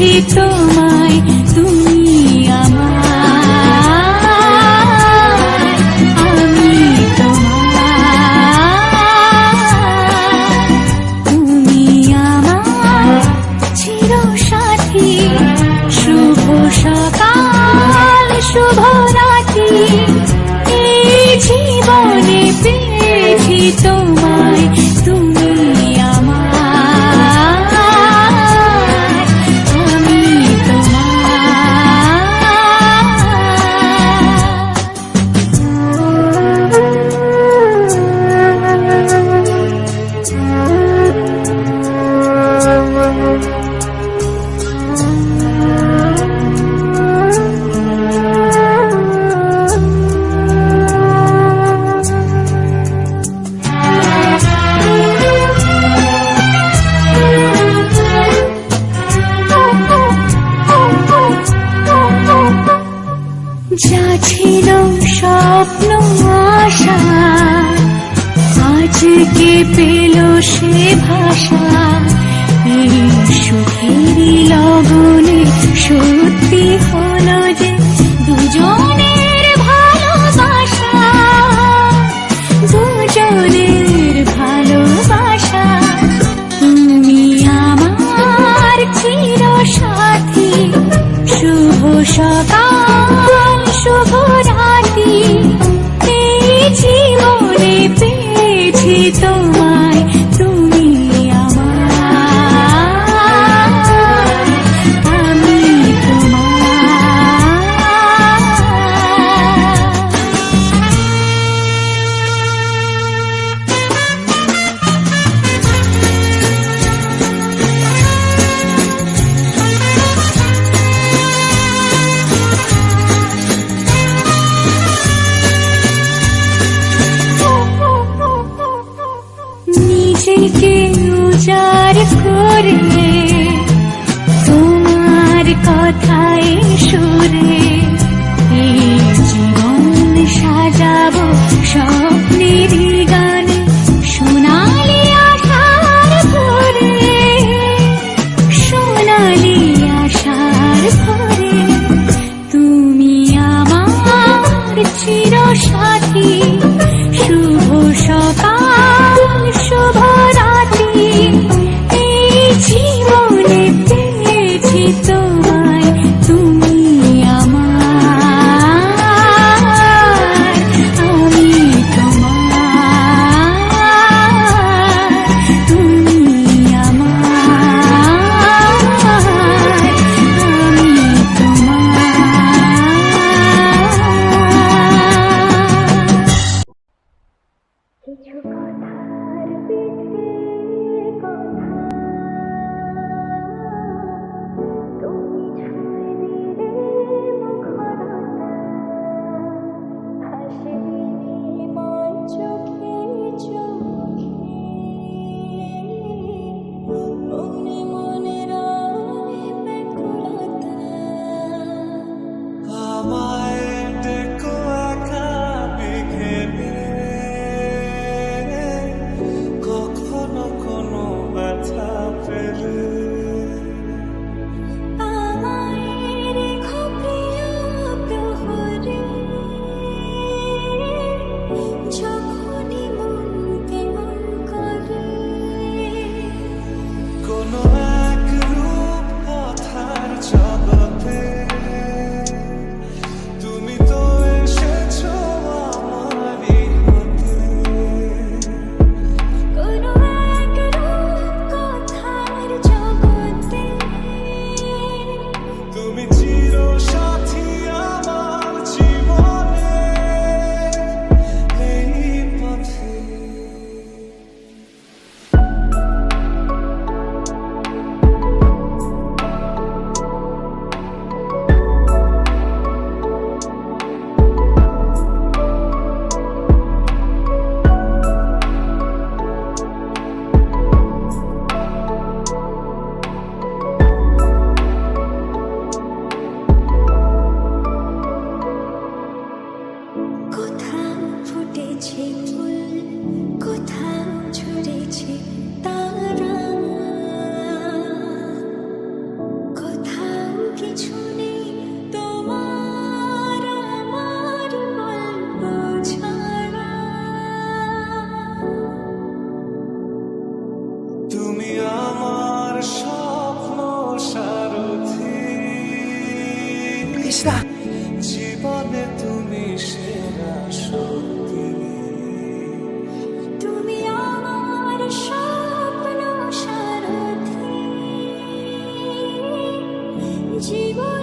পেয়েছি তোমায় তুমি শুভ সকাল শুভ রাতি এই জীবনে পেয়েছি তোমায় যা ছিল স্বপ্ন আশা। আজকে পেল সে ভাষা? এই সুখেরই লগনে পেয়েছি উজাড় করে। তোমার কথায় সুরে জীবনে পেয়েছি তোমার 寂寞